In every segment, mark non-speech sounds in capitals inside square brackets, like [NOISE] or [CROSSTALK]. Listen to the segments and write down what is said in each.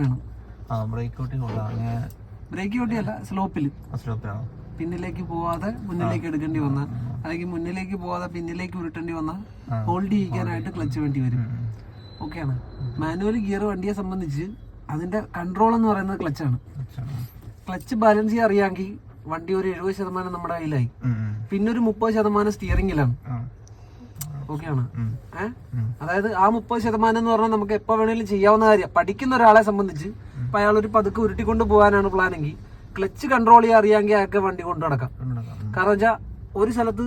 വേണം. ആ ബ്രേക്ക് ഔട്ടി അങ്ങനെ ബ്രേക്ക് അല്ല സ്ലോപ്പിൽ സ്ലോപ്പിലാണോ പിന്നിലേക്ക് പോവാതെ മുന്നിലേക്ക് എടുക്കേണ്ടി വന്ന അല്ലെങ്കിൽ മുന്നിലേക്ക് പോവാതെ പിന്നിലേക്ക് ഉരുട്ടേണ്ടി വന്ന ഹോൾഡ് ചെയ്യിക്കാനായിട്ട് ക്ലച്ച് വേണ്ടി വരും. ഓക്കെയാണ് മാനുവൽ ഗിയർ വണ്ടിയെ സംബന്ധിച്ച് അതിന്റെ കൺട്രോൾ എന്ന് പറയുന്നത് ക്ലച്ചാണ് ക്ലച്ച് ബാലൻസ് ചെയ്യാൻ അറിയാമെങ്കിൽ വണ്ടി ഒരു എഴുപത് ശതമാനം നമ്മുടെ കയ്യിലായി. പിന്നെ ഒരു മുപ്പത് ശതമാനം സ്റ്റിയറിംഗിലാണ് ഓക്കെയാണ് ഏഹ് അതായത് ആ മുപ്പത് ശതമാനം എന്ന് പറഞ്ഞാൽ നമുക്ക് എപ്പോ വേണേലും ചെയ്യാവുന്ന കാര്യം. പഠിക്കുന്ന ഒരാളെ സംബന്ധിച്ച് ഇപ്പൊ അയാൾ ഒരു പതുക്കെ ഉരുട്ടിക്കൊണ്ട് പോകാനാണ് പ്ലാനെങ്കിൽ ക്ലച്ച് കൺട്രോൾ ചെയ്യാൻ അറിയാമെങ്കിൽ അയാൾക്ക് വണ്ടി കൊണ്ടു നടക്കാം. കാരണം വെച്ചാൽ ഒരു സ്ഥലത്ത്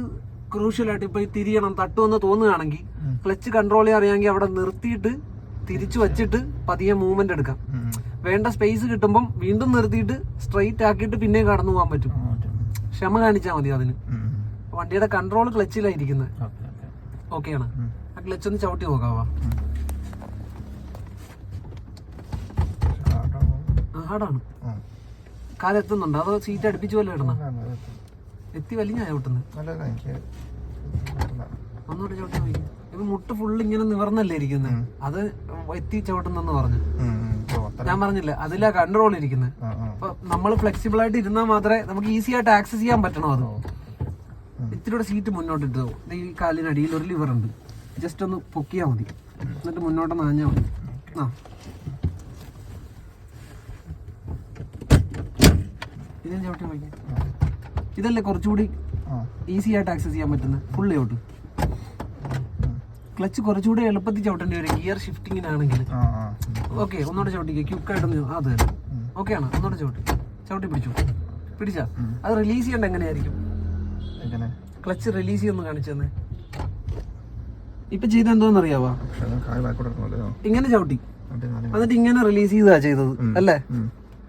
ക്രൂഷ്യലായിട്ട് ഇപ്പൊ ഈ തിരിയണം തട്ടുമെന്ന് തോന്നുകയാണെങ്കിൽ ക്ലച്ച് കൺട്രോൾ ചെയ്യാൻ അറിയാമെങ്കിൽ അവിടെ നിർത്തിയിട്ട് തിരിച്ചു വച്ചിട്ട് പതിയെ മൂവ്മെന്റ് എടുക്കാം. വേണ്ട സ്പേസ് കിട്ടുമ്പം വീണ്ടും നിർത്തിയിട്ട് സ്ട്രെയിറ്റ് ആക്കിയിട്ട് പിന്നെയും കടന്നു പോകാൻ പറ്റും. ക്ഷമ കാണിച്ചാൽ മതി അതിന്. വണ്ടിയുടെ കൺട്രോൾ ക്ലച്ചിലായിരിക്കുന്നത് ഓക്കെയാണ്. ആ ക്ലച്ച് ഒന്ന് ചവിട്ടി നോക്കാവാ? ഹാർഡാണ് കാലെത്തുന്നുണ്ട് അതോ സീറ്റ് അടുപ്പിച്ച് പോലെ ഇടണം? എത്തി വലിഞ്ഞാ ചവിട്ടുന്നത് ഒന്നുകൂടെ ചവിട്ടി നോക്കി ഇപ്പൊ മുട്ട് ഫുള്ള് ഇങ്ങനെ നിവർന്നല്ലേ ഇരിക്കുന്നത് അത് എത്തി ചവിട്ടുന്നെന്ന് പറഞ്ഞു. ഞാൻ പറഞ്ഞില്ല അതിലാ കൺട്രോൾ ഇരിക്കുന്നത് അപ്പൊ നമ്മൾ ഫ്ലെക്സിബിൾ ആയിട്ട് ഇരുന്നാൽ മാത്രമേ നമുക്ക് ഈസി ആയിട്ട് ആക്സസ് ചെയ്യാൻ പറ്റണോ അത്? ഇത്തിരി സീറ്റ് മുന്നോട്ട് ഇട്ടു ഈ കാലിനടിയിൽ ഒരു ലിവർ ഉണ്ട്. ജസ്റ്റ് ഒന്ന് പൊക്കിയാൽ മതി. എന്നിട്ട് മുന്നോട്ട് നാഞ്ഞാൽ മതി. ആ. ഇതിന് ചവിട്ടി വായിക്കാം ഇതല്ലേ കുറച്ചുകൂടി ഈസി ആയിട്ട് ആക്സസ് ചെയ്യാൻ പറ്റുന്നത് ഫുള്ള് ചവിട്ട് ക്ലച്ച് കുറച്ചുകൂടി എളുപ്പത്തിൽ ചവിട്ടേണ്ടി വരും. ഗിയർ ഷിഫ്റ്റിങ്ങിനാണെങ്കിൽ ഓക്കെ ഒന്നുകൂടെ ചവിട്ടിക്കുക ക്യുക്കായിട്ടൊന്ന് അത് ഓക്കെ ആണ്? ഒന്നുകൂടെ ചവിട്ടി. ചവിട്ടി പിടിച്ചു? പിടിച്ചാ? അത് റിലീസ് ചെയ്യേണ്ട എങ്ങനെയായിരിക്കും? ക്ലച്ച് റിലീസ് ചെയ്യുന്നു കാണിച്ചു തന്നെ ഇപ്പൊ ചെയ്ത എന്തോന്ന് അറിയാവാ ഇങ്ങനെ ചവിട്ടി. എന്നിട്ട് ഇങ്ങനെ റിലീസ് ചെയ്താ ചെയ്തത് അല്ലേ?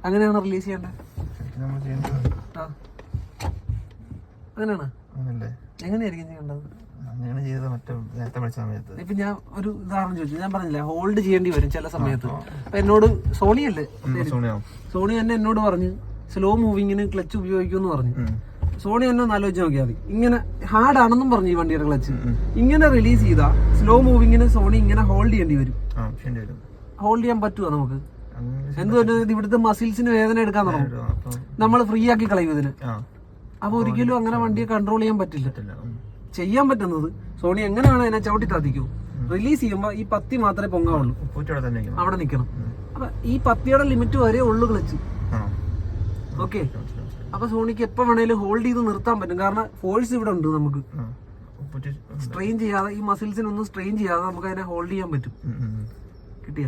അങ്ങനെയാണ് റിലീസ് ചെയ്യേണ്ടത് അങ്ങനെയാണ്? എങ്ങനെയായിരിക്കും ചെയ്യേണ്ടത്? അങ്ങനെ ചെയ്തത് മറ്റേ നേരത്തെ പഠിച്ച സമയത്ത്. ഇപ്പൊ ഞാൻ ഒരു ഉദാഹരണം ചോദിച്ചു. ഞാൻ പറഞ്ഞില്ലേ ഹോൾഡ് ചെയ്യേണ്ടി വരും ചില സമയത്ത്. അപ്പൊ എന്നോട് സോണി അല്ലേ സോണി തന്നെ എന്നോട് പറഞ്ഞു സ്ലോ മൂവിങ്ങിന് ക്ലച്ച് ഉപയോഗിക്കുമെന്ന് പറഞ്ഞു. സോണി തന്നെ ഒന്ന് ആലോചിച്ച് നോക്കിയാൽ മതി. ഇങ്ങനെ ഹാർഡ് ആണെന്നും പറഞ്ഞു ഈ വണ്ടിയുടെ ക്ലച്ച് ഇങ്ങനെ റിലീസ് ചെയ്താ സ്ലോ മൂവിങ്ങിന് സോണി ഇങ്ങനെ ഹോൾഡ് ചെയ്യേണ്ടി വരും. ഹോൾഡ് ചെയ്യാൻ പറ്റുമോ നമുക്ക്? എന്തുകൊണ്ട് ഇവിടുത്തെ മസിൽസിന് വേദന എടുക്കാൻ തുടങ്ങും. നമ്മൾ ഫ്രീ ആക്കി കളയും ഇതിന്. അപ്പൊ ഒരിക്കലും അങ്ങനെ വണ്ടിയെ കൺട്രോൾ ചെയ്യാൻ പറ്റില്ല. ചെയ്യാൻ പറ്റുന്നത് സോണി എങ്ങനെയാണ് അതിനെ ചവിട്ടി താത്തിക്കൂ റിലീസ് ചെയ്യുമ്പോ ഈ പത്തി മാത്രമേ പൊങ്ങാവുള്ളൂ. അവിടെ നിൽക്കണം. അപ്പൊ ഈ പത്തിയുടെ ലിമിറ്റ് വരെ ഉള്ളു ക്ലച്ച് ഓക്കെ. അപ്പൊ സോണിക്ക് എപ്പോ വേണേലും ഹോൾഡ് ചെയ്ത് നിർത്താൻ പറ്റും. കാരണം ഫോഴ്സ് ഇവിടെ ഉണ്ട് നമുക്ക്. സ്ട്രെയിൻ ചെയ്യാതെ ഈ മസിൽസിനൊന്നും സ്ട്രെയിൻ ചെയ്യാതെ നമുക്ക് അതിനെ ഹോൾഡ് ചെയ്യാൻ പറ്റും. കിട്ടിയ.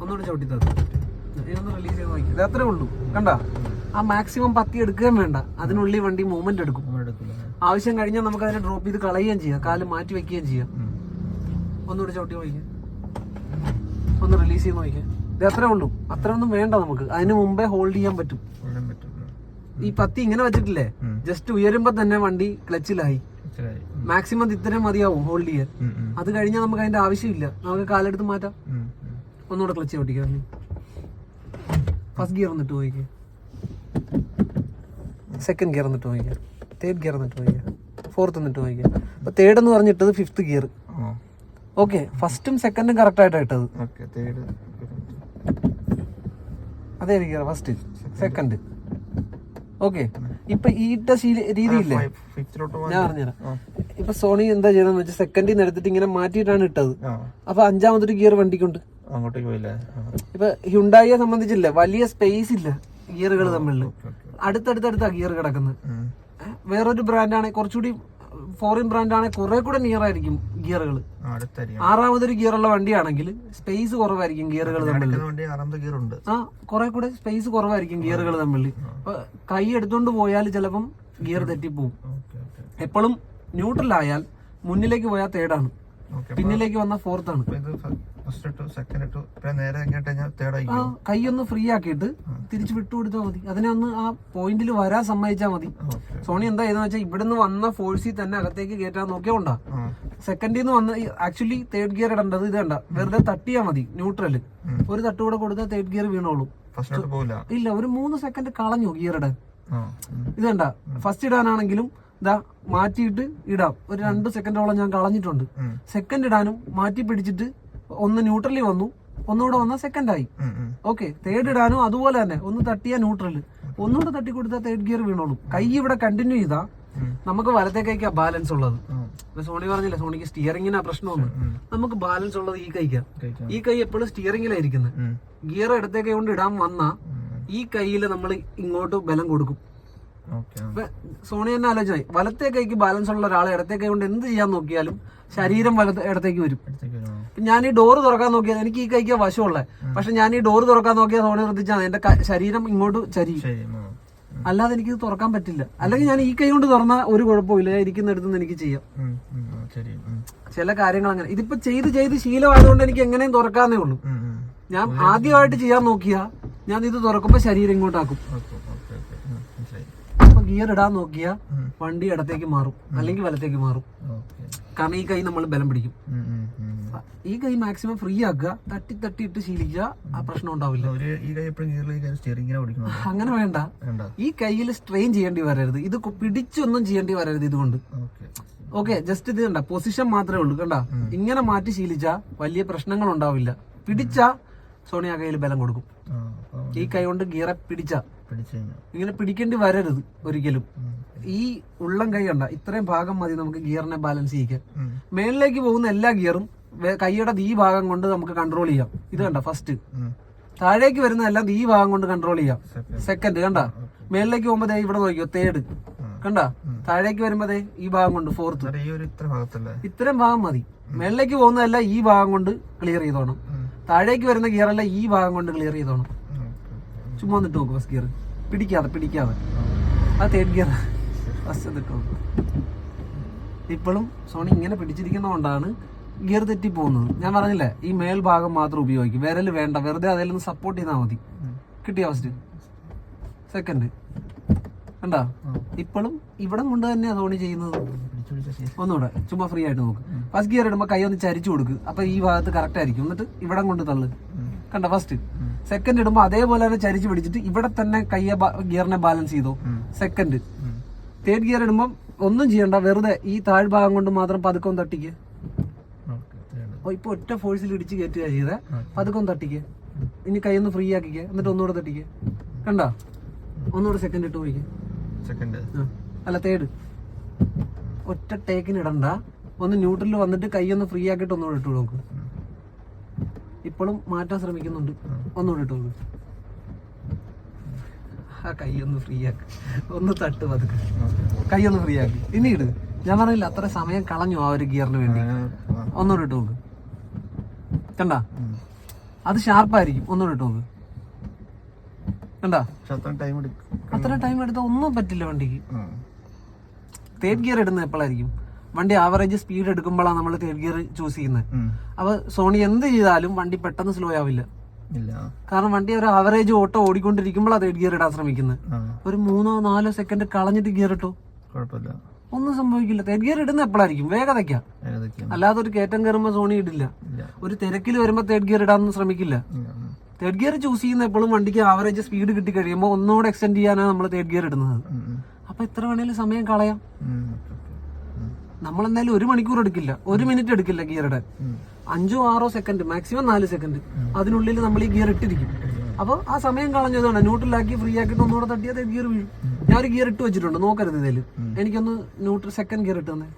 ഒന്നുകൂടി ചവിട്ടി ഇതൊന്ന് റിലീസ് ചെയ്ത് നോക്കി ഇത് അത്രേ ഉള്ളൂ. കണ്ട? ആ മാക്സിമം പത്തി എടുക്കുകയും വേണ്ട. അതിനുള്ളിൽ വണ്ടി മൂവ്മെന്റ് എടുക്കും. ആവശ്യം കഴിഞ്ഞാൽ നമുക്ക് അതിനെ ഡ്രോപ്പ് ചെയ്ത് കളയുകയും ചെയ്യാം. കാൽ മാറ്റി വെക്കുകയും ചെയ്യാം. ഒന്നുകൂടി ചവിട്ടി നോക്കിയേ ഒന്ന് റിലീസ് ചെയ്ത് നോക്കിയേ ഇത് അത്രേ ഉള്ളൂ. അത്ര ഒന്നും വേണ്ട നമുക്ക്. അതിന് മുമ്പേ ഹോൾഡ് ചെയ്യാൻ പറ്റും. ഈ പത്തി ഇങ്ങനെ വെച്ചിട്ടില്ലേ? ജസ്റ്റ് ഉയരുമ്പോ തന്നെ വണ്ടി ക്ലച്ചിലായി. മാക്സിമം ഇത്രയും മതിയാവും ഹോൾഡ് ചെയ്യാൻ. അത് കഴിഞ്ഞാൽ നമുക്ക് അതിന്റെ ആവശ്യമില്ല. നമുക്ക് കാലെടുത്ത് മാറ്റാം. ഒന്നുകൂടെ ക്ലച്ച് ഓടിക്കാം ഫസ്റ്റ് ഗിയർ എന്നിട്ട് പോയിക്കേ. സെക്കൻഡ് ഗിയർ എന്നിട്ട് പോയിക്കാം. തേർഡ് ഗിയർ എന്നിട്ട് പോയിക്കാം. ഫോർത്ത് എന്നിട്ട് പോയിക്കാം. അപ്പൊ തേർഡ് എന്ന് പറഞ്ഞിട്ടത് ഫിഫ്ത്ത് ഗിയർ ഓക്കെ ഫസ്റ്റും സെക്കൻഡും കറക്റ്റ് ആയിട്ടാ ഇട്ടത്. അതേ ഗിയർ ഫസ്റ്റ് സെക്കൻഡ് ഓക്കെ. ഇപ്പൊ ഈട്ട ശീല- രീതിയില്ലേ? ഞാൻ പറഞ്ഞുതരാം. ഇപ്പൊ സോണി എന്താ ചെയ്തെന്ന് വെച്ചാൽ സെക്കൻഡിൽ നിന്ന് എടുത്തിട്ട് ഇങ്ങനെ മാറ്റിയിട്ടാണ് ഇട്ടത്. അപ്പൊ അഞ്ചാമതൊരു ഗിയർ വണ്ടിക്കുണ്ട്. അങ്ങോട്ടേക്ക് പോയില്ലേ. ഇപ്പൊ ഹ്യുണ്ടായിയെ സംബന്ധിച്ചില്ല വലിയ സ്പേസ് ഇല്ല ഗിയറുകൾ തമ്മിൽ. അടുത്തടുത്തടുത്താ ഗിയർ കിടക്കുന്നത്. വേറൊരു ബ്രാൻഡാണ് കുറച്ചുകൂടി ഫോറിൻ ബ്രാൻഡാണ് കുറെ കൂടെ നിയർ ആയിരിക്കും ഗിയറുകൾ ആറാമതൊരു ഗിയറുള്ള വണ്ടിയാണെങ്കിൽ സ്പേസ് കുറവായിരിക്കും ഗിയറുകൾ തമ്മിൽ. ആ കുറെ കൂടെ സ്പേസ് കുറവായിരിക്കും ഗിയറുകൾ തമ്മിൽ. അപ്പൊ കൈ എടുത്തോണ്ട് പോയാൽ ചിലപ്പം ഗിയർ തെറ്റിപ്പോവും. എപ്പോഴും ന്യൂട്രൽ ആയാൽ മുന്നിലേക്ക് പോയാൽ തേർഡാണ് പിന്നിലേക്ക് വന്ന ഫോർത്താണ് ഫസ്റ്റ് ഇട്ടു സെക്കൻഡ് ഇട്ടു പിന്നെ നേരെ എങ്ങോട്ട് തേർഡ് ആ കൈ ഒന്ന് ഫ്രീ ആക്കിയിട്ട് തിരിച്ചു വിട്ടുകൊടുത്താൽ മതി. അതിനെ ഒന്ന് ആ പോയിന്റിൽ വരാൻ സമ്മതിച്ചാൽ മതി. സോണി എന്താ ചെയ്തെന്ന് വെച്ചാൽ ഇവിടുന്ന് വന്ന ഫോഴ്സിൽ തന്നെ അകത്തേക്ക് കയറ്റാൻ നോക്കിയോണ്ടാ കൊണ്ടാ. സെക്കൻഡിൽ നിന്ന് വന്ന് ആക്ച്വലി തേർഡ് ഗിയർ ഇടേണ്ടത് ഇത് കണ്ട. വെറുതെ തട്ടിയാ മതി ന്യൂട്രൽ ഒരു തട്ട് കൂടെ കൊടുത്താൽ തേർഡ് ഗിയർ വീണോളൂ. ഇല്ല ഒരു മൂന്ന് സെക്കൻഡ് കളഞ്ഞു ഗിയർ ഇടാൻ. ഇത് കണ്ട. ഫസ്റ്റ് ഇടാനാണെങ്കിലും ഇതാ മാറ്റിയിട്ട് ഇടാം. ഒരു രണ്ട് സെക്കൻഡോളം ഞാൻ കളഞ്ഞിട്ടുണ്ട്. സെക്കൻഡ് ഇടാനും മാറ്റി പിടിച്ചിട്ട് ഒന്ന് ന്യൂട്രലി വന്നു. ഒന്നുകൂടെ വന്നാൽ സെക്കൻഡ് ആയി. ഉം, ഉം. ഓക്കെ തേർഡ് ഇടാനും അതുപോലെ തന്നെ. ഒന്ന് തട്ടിയാ ന്യൂട്രൽ ഒന്നുകൂടെ തട്ടി കൊടുത്താൽ തേർഡ് ഗിയർ വീണോളൂ. കൈ ഇവിടെ കണ്ടിന്യൂ ചെയ്താ നമുക്ക് വലത്തെ കൈക്കാ ബാലൻസ് ഉള്ളത് ഇപ്പൊ സോണി പറഞ്ഞില്ല സോണിക്ക് സ്റ്റിയറിംഗിനാ പ്രശ്നമൊന്നും. നമുക്ക് ബാലൻസ് ഉള്ളത് ഈ കൈക്കാ. ഈ കൈ എപ്പോഴും സ്റ്റിയറിംഗിലായിരിക്കുന്നത് ഗിയർ ഇടത്തെ കൈ കൊണ്ട് ഇടാൻ വന്ന ഈ കൈയിൽ നമ്മൾ ഇങ്ങോട്ട് ബലം കൊടുക്കും. സോണി തന്നെ ആലോചിച്ചായി വലത്തെ കൈക്ക് ബാലൻസ് ഉള്ള ഒരാളെ ഇടത്തെ കൈ കൊണ്ട് എന്ത് ചെയ്യാൻ നോക്കിയാലും ശരീരം വലത് ഇടത്തേക്ക് വരും. ഞാൻ ഈ ഡോറ് തുറക്കാൻ നോക്കിയത് എനിക്ക് ഈ കൈക്ക് വശമുള്ളത് പക്ഷെ ഞാൻ ഈ ഡോറ് തുറക്കാൻ നോക്കിയ സോണി ശ്രദ്ധിച്ചാൽ എന്റെ ശരീരം ഇങ്ങോട്ട് ചരിയും. അല്ലാതെ എനിക്ക് ഇത് തുറക്കാൻ പറ്റില്ല. അല്ലെങ്കിൽ ഞാൻ ഈ കൈ കൊണ്ട് തുറന്ന ഒരു കുഴപ്പമില്ല ഞാൻ ഇരിക്കുന്നിടത്തുനിന്ന് എനിക്ക് ചെയ്യാം. ചില കാര്യങ്ങൾ അങ്ങനെ. ഇതിപ്പോ ചെയ്ത് ചെയ്ത് ശീലമായതുകൊണ്ട് എനിക്ക് എങ്ങനെയും തുറക്കാന്നേ ഉള്ളൂ. ഞാൻ ആദ്യമായിട്ട് ചെയ്യാൻ നോക്കിയാ ഞാൻ ഇത് തുറക്കുമ്പോ ശരീരം ഇങ്ങോട്ടാക്കും ഓക്കെ ഓക്കെ ഓക്കെ ഉം, മനസ്സിലായി അപ്പൊ ഗിയർ ഇടാൻ നോക്കിയാ വണ്ടി ഇടത്തേക്ക് മാറും. അല്ലെങ്കിൽ വലത്തേക്ക് മാറും. കാരണം ഈ കൈ നമ്മൾ ബലം പിടിക്കും. ഈ കൈ മാക്സിമം ഫ്രീ ആക്കുക. തട്ടി തട്ടി ഇട്ട് ശീലിക്കുക. ആ പ്രശ്നം ഉണ്ടാവില്ല. [LAUGHS] അങ്ങനെ വേണ്ട. ഈ കയ്യിൽ സ്ട്രെയിൻ ചെയ്യേണ്ടി വരരുത്. ഇത് പിടിച്ചൊന്നും ചെയ്യേണ്ടി വരരുത് ഇതുകൊണ്ട്. ഓക്കെ. ജസ്റ്റ് ഇത് കണ്ട. പൊസിഷൻ മാത്രമേ ഉള്ളൂ കണ്ട? ഇങ്ങനെ മാറ്റി ശീലിച്ചാ വലിയ പ്രശ്നങ്ങൾ ഉണ്ടാവില്ല. പിടിച്ച സോണിയ കയ്യിൽ ബലം കൊടുക്കും. ഈ കൈ കൊണ്ട് ഗിയറെ പിടിച്ചാ. ഇങ്ങനെ പിടിക്കേണ്ടി വരരുത് ഒരിക്കലും. ഈ ഉള്ളം കൈ കണ്ട ഇത്രയും ഭാഗം മതി നമുക്ക് ഗിയറിനെ ബാലൻസ് ചെയ്യിക്കാൻ. മേളിലേക്ക് പോകുന്ന എല്ലാ ഗിയറും കൈയുടെ ഈ ഭാഗം കൊണ്ട് നമുക്ക് കൺട്രോൾ ചെയ്യാം. ഇത് കണ്ട ഫസ്റ്റ് താഴേക്ക് വരുന്ന എല്ലാം ഈ ഭാഗം കൊണ്ട് കൺട്രോൾ ചെയ്യാം. സെക്കൻഡ് കണ്ട? മേളിലേക്ക് പോകുമ്പോ ഇവിടെ നോക്കിയോ തേർഡ് കണ്ട? താഴേക്ക് വരുമ്പോ ഈ ഭാഗം കൊണ്ട് ഫോർത്ത് ഇത്രയും ഭാഗം മതി. മേളിലേക്ക് പോകുന്നതെല്ലാം ഈ ഭാഗം കൊണ്ട് ക്ലിയർ ചെയ്തോണം. താഴേക്ക് വരുന്ന ഗിയർ എല്ലാം ഈ ഭാഗം കൊണ്ട് ക്ലിയർ ചെയ്തോണം. ചുമ്മാ വന്നിട്ട് നോക്ക് ഫസ്റ്റ് ഗിയർ പിടിക്കാതെ പിടിക്കാതെ. ആ തേർഡ് ഗിയർ ഫസ്റ്റ് ഇപ്പോഴും സോണി ഇങ്ങനെ പിടിച്ചിരിക്കുന്നതുകൊണ്ടാണ് ഗിയർ തെറ്റി പോകുന്നത്. ഞാൻ പറഞ്ഞില്ലേ ഈ മേൽഭാഗം മാത്രം ഉപയോഗിക്കും. വിരൽ വേണ്ട വെറുതെ അതിൽ നിന്ന് സപ്പോർട്ട് ചെയ്താൽ മതി. കിട്ടിയ ഫസ്റ്റ് സെക്കൻഡ് കണ്ടാ? ഇപ്പോഴും ഇവിടം കൊണ്ട് തന്നെ സോണി ചെയ്യുന്നത്. ഒന്നുകൂടെ ചുമ്മാ ഫ്രീ ആയിട്ട് നോക്ക്. ഫസ്റ്റ് ഗിയർ ഇടുമ്പോൾ കൈ ഒന്ന് ചരിച്ചു കൊടുക്ക്. അപ്പൊ ഈ ഭാഗത്ത് കറക്റ്റ് ആയിരിക്കും. എന്നിട്ട് ഇവിടം കൊണ്ട് തള്ളു. കണ്ട ഫസ്റ്റ് സെക്കൻഡ് ഇടുമ്പോൾ അതേപോലെ തന്നെ ചരിച്ചു പിടിച്ചിട്ട് ഇവിടെ തന്നെ കയ്യെ ഗിയറിനെ ബാലൻസ് ചെയ്തോ. സെക്കൻഡ്. തേർഡ് ഗിയർ ഇടുമ്പോൾ ഒന്നും ചെയ്യണ്ട. വെറുതെ ഈ താഴ്ഭാഗം കൊണ്ട് മാത്രം പതുക്കെ തട്ടിക്ക്. ഇപ്പൊ ഒറ്റ ഫോഴ്സിൽ ഇടിച്ച് കയറ്റുക ചെയ്തേ. പതുക്കെ തട്ടിക്ക്. ഇനി കൈ ഒന്ന് ഫ്രീ ആക്കിക്കേ. എന്നിട്ട് ഒന്നുകൂടെ തട്ടിക്ക്. കണ്ട? ഒന്നുകൂടെ സെക്കൻഡ് ഇട്ട് പോയിക്ക്. സെക്കൻഡ് അല്ല തേർഡ് ഒറ്റ ടേക്കിന് ഇടണ്ട. ഒന്ന് ന്യൂട്രലിൽ വന്നിട്ട് കൈ ഒന്ന് ഫ്രീ ആക്കിയിട്ട് ഒന്നുകൂടെ ഇട്ടു നോക്ക് ഇപ്പോഴും മാറ്റാൻ ശ്രമിക്കുന്നുണ്ട്. ഒന്നുകൂടെ ഇട്ടു നോക്ക് ആ കൈ ഒന്ന് ഫ്രീ ആക്ക്. ഒന്ന് തട്ട് പതുക്കെ. കൈ ഒന്ന് ഫ്രീ ആക്കി. ഇനി ഇട്. ഞാൻ പറഞ്ഞില്ല അത്ര സമയം കളഞ്ഞു ആ ഒരു ഗിയറിന് വേണ്ടി. ഒന്നുകൂടെ ഇട്ടു നോക്ക് കണ്ട? അത് ഷാർപ്പായിരിക്കും ഒന്നുകൂടെ ഇട്ടു നോക്ക് കണ്ട? അത്ര ടൈം എടുത്താൽ ഒന്നും പറ്റില്ല വണ്ടിക്ക്. തേർഡ് ഗിയർ ഇടുന്നത് എപ്പോഴായിരിക്കും വണ്ടി ആവറേജ് സ്പീഡ് എടുക്കുമ്പോഴാണ് നമ്മൾ തേർഡ് ഗിയർ ചൂസ് ചെയ്യുന്നത്. അപ്പൊ സോണി എന്ത് ചെയ്താലും വണ്ടി പെട്ടെന്ന് സ്ലോ ആവില്ല. കാരണം വണ്ടി ഒരു ആവറേജ് ഓട്ടോ ഓടിക്കൊണ്ടിരിക്കുമ്പോഴാണ് തേർഡ് ഗിയർ ഇടാൻ ശ്രമിക്കുന്നത് ഒരു മൂന്നോ നാലോ സെക്കൻഡ് കളഞ്ഞിട്ട് ഗിയർ ഇട്ടോ? കുഴപ്പമില്ല. ഒന്നും സംഭവിക്കില്ല. തേർഡ് ഗിയർ ഇടുന്ന എപ്പോഴായിരിക്കും വേഗതയ്ക്കാ. അല്ലാതെ ഒരു കയറ്റം കയറുമ്പോൾ സോണി ഇടില്ല. ഒരു തിരക്കിൽ വരുമ്പോൾ തേർഡ് ഗിയർ ഇടാനൊന്നും ശ്രമിക്കില്ല. തേർഡ് ഗിയർ ചൂസ് ചെയ്യുന്ന എപ്പോഴും വണ്ടിക്ക് ആവറേജ് സ്പീഡ് കിട്ടി കഴിയുമ്പോൾ ഒന്നുകൂടെ എക്സ്റ്റെൻഡ് ചെയ്യാനാണ് നമ്മൾ തേർഡ് ഗിയർ ഇടുന്നത്. അപ്പൊ എത്ര വേണേലും സമയം കളയാം. നമ്മൾ എന്തായാലും ഒരു മണിക്കൂർ എടുക്കില്ല. ഒരു മിനിറ്റ് എടുക്കില്ല ഗിയർ ഇടാൻ. അഞ്ചോ ആറോ സെക്കൻഡ് മാക്സിമം നാല് സെക്കൻഡ് അതിനുള്ളിൽ നമ്മൾ ഈ ഗിയർ ഇട്ടിരിക്കും. അപ്പോൾ ആ സമയം കളഞ്ഞതാണ് ന്യൂട്രലാക്കി ഫ്രീ ആക്കിയിട്ട് ഒന്നുകൂടെ തട്ടിയാൽ ഗിയർ വീഴും. ഞാൻ ഒരു ഗിയർ ഇട്ട് വെച്ചിട്ടുണ്ട്. നോക്കരുത് ഇതിൽ എനിക്കൊന്ന് ന്യൂട്രൽ സെക്കൻഡ് ഗിയർ ഇട്ട് തന്നെ.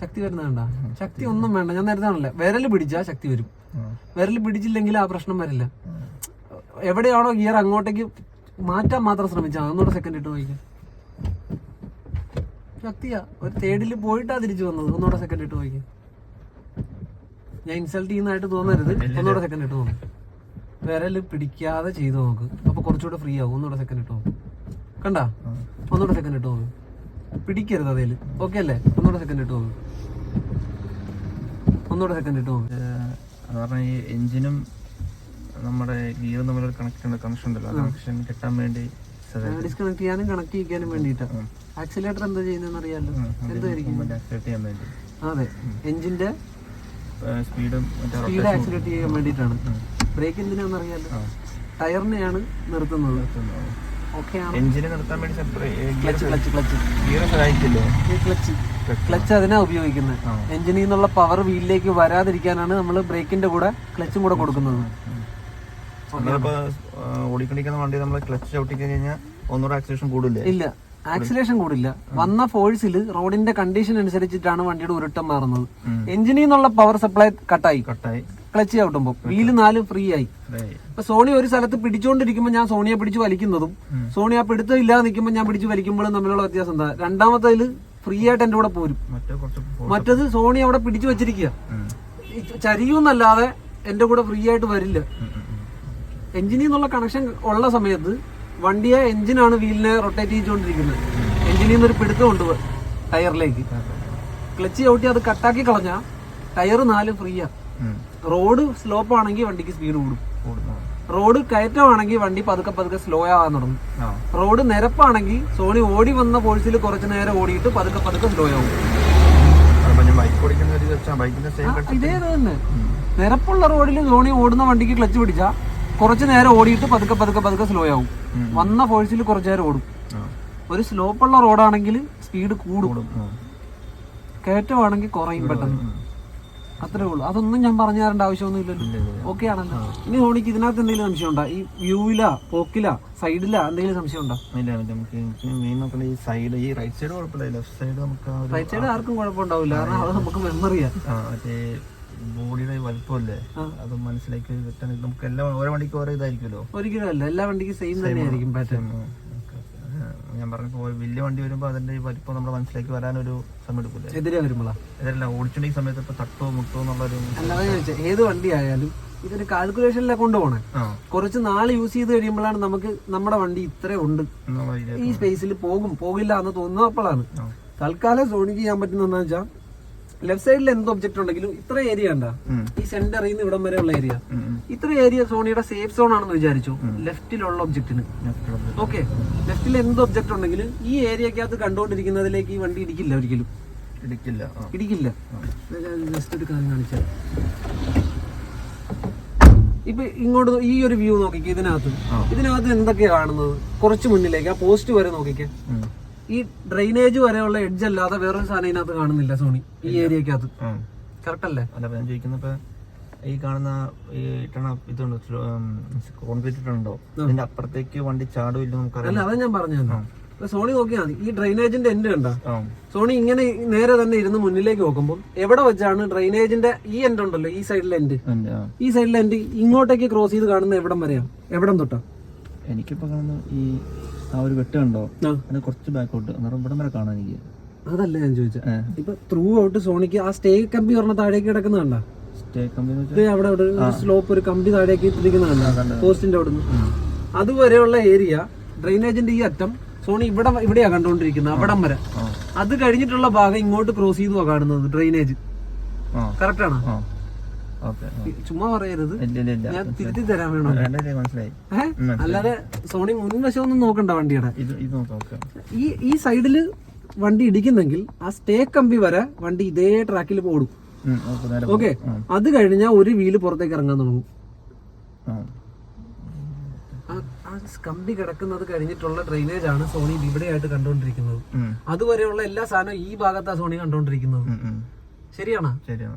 ശക്തി വരുന്ന വേണ്ട ശക്തി ഒന്നും വേണ്ട. ഞാൻ നേരത്തെ ആണല്ലേ വിരൽ പിടിച്ചാ ശക്തി വരും. വിരൽ പിടിച്ചില്ലെങ്കിൽ ആ പ്രശ്നം വരില്ല. എവിടെയാണോ ഗിയർ അങ്ങോട്ടേക്ക് മാറ്റാൻ മാത്രം ശ്രമിച്ചാൽ ഒന്നുകൂടെ സെക്കൻഡ് ഇട്ട് നോക്കിക്കാം. ശക്തിയാ. ഒരു തേർഡിൽ പോയിട്ടാ തിരിച്ചു വന്നത്. ഒന്നുകൂടെ സെക്കൻഡ് ഇട്ട് നോക്കിക്കാം. ഞാൻ ഇൻസൾട്ട് ചെയ്യുന്നതായിട്ട് തോന്നരുത്. ഒന്നുകൂടെ സെക്കൻഡ് ഇട്ട് തോന്നും വിരൽ പിടിക്കാതെ ചെയ്ത് നോക്ക്. അപ്പൊ കുറച്ചുകൂടെ ഫ്രീ ആവും. ഒന്നുകൂടെ സെക്കൻഡ് ഇട്ട് തോന്നും കണ്ടാ? ഒന്നുകൂടെ സെക്കൻഡ് ഇട്ട് തോന്നും പിടിക്കരുത് അതേൽ. ഓക്കെ അല്ലേ? ഒന്നുകൂടെ സെക്കൻഡ് ഇട്ട് തോന്നും ഒന്നുകൂടെ സെക്കൻഡ് ഇട്ട് തോന്നും അത് പറഞ്ഞാൽ ഈ എഞ്ചിനും നമ്മുടെ ഗിയറും തമ്മിലൊരു കണക്ഷൻ കണക്ഷൻ ഉണ്ടല്ലോ. കണക്ഷൻ കിട്ടാൻ വേണ്ടി ഡിസ്കണക്ട് ചെയ്യാനും കണക്ട് ചെയ്യാനും വേണ്ടിയിട്ടാണ്. ആക്സിലേറ്റർ എന്താ ചെയ്യുന്നതെന്ന് അതിന് എന്തായിരിക്കും? അതെ. എഞ്ചിന്റെ സ്പീഡും സ്പീഡ് ആക്സിലേറ്റ് ചെയ്യാൻ വേണ്ടിയിട്ടാണ്. ബ്രേക്ക് എന്തിനാന്ന് അറിയാലോ. ടയറിനെയാണ് നിർത്തുന്നത്. എഞ്ചിനെ നിർത്താൻ വേണ്ടി ക്ലച്ച് ക്ലച്ച് ക്ലച്ച്. ഗിയർ സഹായിക്കില്ലേ ക്ലച്ച്. ക്ലച്ച്. അതിനാ ഉപയോഗിക്കുന്നത്. എഞ്ചിനിൽ നിന്നുള്ള പവർ വീലിലേക്ക് വരാതിരിക്കാനാണ് നമ്മൾ ബ്രേക്കിന്റെ കൂടെ ക്ലച്ചും കൂടെ കൊടുക്കുന്നത്. നമ്മളിപ്പോ ഓടിക്കൊണ്ടിരിക്കുന്ന വണ്ടി നമ്മൾ ക്ലച്ച് ചവിട്ടി കഴിഞ്ഞാൽ ഒന്നുകൂടെ ആക്സിലേഷൻ കൂടില്ലേ? ഇല്ല. ആക്സിലേഷൻ കൂടില്ല. വന്ന ഫോഴ്സിൽ റോഡിന്റെ കണ്ടീഷൻ അനുസരിച്ചിട്ടാണ് വണ്ടിയുടെ ഉരുട്ടം മാറുന്നത്. എഞ്ചിനിൽ നിന്നുള്ള പവർ സപ്ലൈ കട്ടായി കട്ടായി ക്ലച്ച് ചവിട്ടുമ്പോൾ വീൽ നാല് ഫ്രീ ആയി. അപ്പൊ ഇപ്പൊ സോണി ഒരു സ്ഥലത്ത് പിടിച്ചുകൊണ്ടിരിക്കുമ്പോൾ ഞാൻ സോണിയെ പിടിച്ച് വലിക്കുന്നതും. സോണി ആ പിടുത്തം ഇല്ലാതെ നിൽക്കുമ്പോൾ ഞാൻ പിടിച്ച് വലിക്കുമ്പോഴും തമ്മിലുള്ള വ്യത്യാസം എന്താ? രണ്ടാമത്തേതിൽ ഫ്രീ ആയിട്ട് എന്റെ കൂടെ പോരും. മറ്റത് സോണി അവിടെ പിടിച്ചു വെച്ചിരിക്കുക ചരിയുന്നല്ലാതെ എന്റെ കൂടെ ഫ്രീ ആയിട്ട് വരില്ല. എഞ്ചിനിൽ നിന്നുള്ള കണക്ഷൻ ഉള്ള സമയത്ത് വണ്ടിയെ എഞ്ചിനാണ് വീലിനെ റൊട്ടേറ്റ് ചെയ്തുകൊണ്ടിരിക്കുന്നത്. എഞ്ചിനിൽ നിന്ന് ഒരു പിടുത്തം കൊണ്ടു ടയറിലേക്ക്. ക്ലച്ച് ചവിട്ടി അത് കട്ടാക്കി കളഞ്ഞ ടയർ നാല് ഫ്രീയാ. റോഡ് സ്ലോപ്പ് ആണെങ്കിൽ വണ്ടിക്ക് സ്പീഡ് കൂടും. റോഡ് കയറ്റമാണെങ്കിൽ വണ്ടി പതുക്കെ പതുക്കെ സ്ലോ ആകാൻ തുടങ്ങും. റോഡ് നിരപ്പാണെങ്കിൽ സോണി ഓടി വന്ന ഫോഴ്സിൽ കുറച്ചു നേരം ഓടിയിട്ട് പതുക്കെ പതുക്കെ സ്ലോ ആവും. ഇത് തന്നെ. നിരപ്പുള്ള റോഡിൽ സോണി ഓടുന്ന വണ്ടിക്ക് ക്ലച്ച് പിടിച്ചാ കുറച്ച് നേരം ഓടിയിട്ട് പതുക്കെ പതുക്കെ പതുക്കെ സ്ലോ ആവും. വന്ന ഫോഴ്സിൽ കുറച്ച് നേരം ഓടും. ഒരു ഒരു സ്ലോപ്പുള്ള റോഡാണെങ്കിൽ സ്പീഡ് കൂടും. കയറ്റമാണെങ്കിൽ കുറയും പെട്ടെന്ന്. അത്രേ ഉള്ളൂ. അതൊന്നും ഞാൻ പറഞ്ഞു തരേണ്ട ആവശ്യമൊന്നും ഇല്ലല്ലോ. ഇല്ല, ഇല്ല, ഇല്ല. ഓക്കെ ആണല്ലോ. ഇനി സോണിക്ക് ഇതിനകത്ത് എന്തെങ്കിലും സംശയം ഉണ്ടോ? ഈ വ്യൂവിലാ പോക്കിലാ സൈഡിലാ എന്തെങ്കിലും സംശയം ഉണ്ടോ? ഇല്ല, നമുക്ക് മെയിൻ നോക്കണ്ട ഈ സൈഡ് ഈ റൈറ്റ് സൈഡ് കുഴപ്പമില്ല. ലെഫ്റ്റ് സൈഡ് നമുക്ക് റൈറ്റ് സൈഡ് ആർക്കും കുഴപ്പമുണ്ടാവില്ല. കാരണം അത് നമുക്ക് മെമ്മറിയാ ബോഡിയുടെ വലിപ്പമല്ലേ? അത് മനസ്സിലാക്കി കിട്ടാൻ നമുക്ക് എല്ലാ ഓരോ വണ്ടിക്ക് ഓരോ ഇതായിരിക്കുമല്ലോ? ഒരിക്കലും അല്ല. എല്ലാ വണ്ടിക്കും സെയിം തന്നെയായിരിക്കും പാറ്റേൺ ഞാൻ പറഞ്ഞപ്പോ വലിയ വണ്ടി വരുമ്പോൾ അതിന്റെ വലിപ്പം നമ്മുടെ മനസ്സിലേക്ക് വരാനൊരു സമയം എടുക്കില്ല എതിരെ വരുമ്പോളാ. ഇതല്ല ഓടിച്ചുണ്ടെങ്കിൽ സമയത്ത് ഇപ്പൊ തട്ടോ മുട്ടോ എന്നുള്ളൊരു അല്ലാതെ ഏത് വണ്ടി ആയാലും ഇതൊരു കാൽക്കുലേഷനിലാണ് കൊണ്ടുപോകണേ കുറച്ച് നാൾ യൂസ് ചെയ്ത് കഴിയുമ്പോഴാണ് നമുക്ക് നമ്മുടെ വണ്ടി ഇത്രേ ഉണ്ട്. ഈ സ്പേസിൽ പോകും. പോകില്ല എന്ന് തോന്നുന്നപ്പോഴാണ് തൽക്കാലം സോണിക്ക് ചെയ്യാൻ പറ്റുന്ന വെച്ചാൽ ലെഫ്റ്റ് സൈഡിൽ എന്ത് ഒബ്ജക്റ്റ് ഉണ്ടെങ്കിലും ഇത്ര ഏരിയ ഉണ്ടാ? ഈ സെന്ററിൽ നിന്ന് ഇവിടം വരെയുള്ള ഏരിയ. ഇത്ര ഏരിയ സോണിയുടെ സേഫ് സോൺ ആണെന്ന് വിചാരിച്ചു? ലെഫ്റ്റിലുള്ള ഒബ്ജക്റ്റിന്. ഓക്കെ ലെഫ്റ്റിൽ എന്ത് ഒബ്ജക്റ്റ് ഉണ്ടെങ്കിലും ഈ ഏരിയക്കകത്ത് കണ്ടുകൊണ്ടിരിക്കുന്നതിലേക്ക് ഈ വണ്ടി ഇടിക്കില്ല ഒരിക്കലും. ഇടിക്കില്ല. ഇടിക്കില്ല. ജസ്റ്റ് ഒരു കാര്യം കാണിച്ചാൽ ഇപ്പൊ ഇങ്ങോട്ട് ഈ ഒരു വ്യൂ നോക്കിക്കേ ഇതിനകത്ത്. ഇതിനകത്ത് എന്തൊക്കെയാ കാണുന്നത്? കുറച്ച് മുന്നിലേക്ക് ആ പോസ്റ്റ് വരെ നോക്കിക്കേ. ഈ ഡ്രെയിനേജ് വരെയുള്ള എഡ്ജ് അല്ലാതെ വേറൊരു സാധനം ഇതിനകത്ത് കാണുന്നില്ല സോണി. ഈ ഏരിയക്കകത്ത്. കറക്റ്റ് അല്ലേ? അല്ല ഞാൻ ചോദിക്കുന്നപ്പോ ഈ കാണുന്ന ഈ ഇട്ടണ ഇതുണ്ട് കോൺക്രീറ്റ് ഇട്ടുണ്ടോ? ഇതിന്റെ അപ്പുറത്തേക്ക് വണ്ടി ചാടുമില്ല നമുക്കറിയാം അല്ല അതാ ഞാൻ പറഞ്ഞു തന്നെ. സോണി നോക്കിയാൽ മതി. ഈ ഡ്രെയിനേജിന്റെ എൻഡ് കണ്ട? സോണി ഇങ്ങനെ നേരെ തന്നെ ഇരുന്ന് മുന്നിലേക്ക് നോക്കുമ്പോൾ എവിടെ വെച്ചാണ് ഡ്രെയിനേജിന്റെ ഈ എൻഡ് ഉണ്ടല്ലോ ഈ സൈഡിലെ എൻഡ് ഈ സൈഡിലെ എൻഡ് ഇങ്ങോട്ടേക്ക് ക്രോസ് ചെയ്ത് കാണുന്ന എവിടം വരെയാണ് എവിടം തൊട്ടാ? എനിക്കിപ്പോ കാണുന്ന ഈ ആ ഒരു വെട്ട് കണ്ടോ? അതിന് കുറച്ച് ബാക്കോട്ട് അന്നേരം ഇവിടം വരെ കാണാൻ എനിക്ക്. അതല്ല ഞാൻ ചോദിച്ചത്. ഇപ്പൊ ത്രൂ ഔട്ട് സോണിക്ക് ആ സ്റ്റേ കമ്പി പറഞ്ഞ താഴേക്ക് കിടക്കുന്ന കണ്ട? സ്റ്റേ കമ്പി അവിടെ അവിടെ ഒരു സ്ലോപ്പ് ഒരു കമ്പി താഴേക്ക് ഇട്ടിരിക്കുന്ന കണ്ട? പോസ്റ്റിന്റെ അവിടുന്ന്. നിന്ന് അതുവരെയുള്ള ഏരിയ ഡ്രെയിനേജിന്റെ ഈ അറ്റം സോണി ഇവിടെ ഇവിടെയാ കണ്ടുകൊണ്ടിരിക്കുന്നത് അവിടം വരെ. അത് കഴിഞ്ഞിട്ടുള്ള ഭാഗം ഇങ്ങോട്ട് ക്രോസ് ചെയ്തുവാ കാണുന്നത് ഡ്രെയിനേജ് ആ. ചുമ്മാ പറയരുത്. ഞാൻ തിരുത്തി തരാൻ വേണോ? അല്ലാതെ സോണി മുൻവശം ഒന്നും നോക്കണ്ട വണ്ടിയുടെ. ഈ ഈ സൈഡിൽ വണ്ടി ഇടിക്കുന്നെങ്കിൽ ആ സ്റ്റേ കമ്പി വരെ വണ്ടി ഇതേ ട്രാക്കിൽ ഓടും. ഉം, ഓക്കെ അത് കഴിഞ്ഞാൽ ഒരു വീൽ പുറത്തേക്ക് ഇറങ്ങാൻ തുടങ്ങും. കമ്പി കിടക്കുന്നത് കഴിഞ്ഞിട്ടുള്ള ഡ്രെയിനേജ് ആണ് സോണി ഇവിടെയായിട്ട് കണ്ടുകൊണ്ടിരിക്കുന്നത്. അതുവരെയുള്ള എല്ലാ സാധനവും ഈ ഭാഗത്താണ് സോണി കണ്ടുകൊണ്ടിരിക്കുന്നത്. ശരിയാണോ? ശരിയാണ്.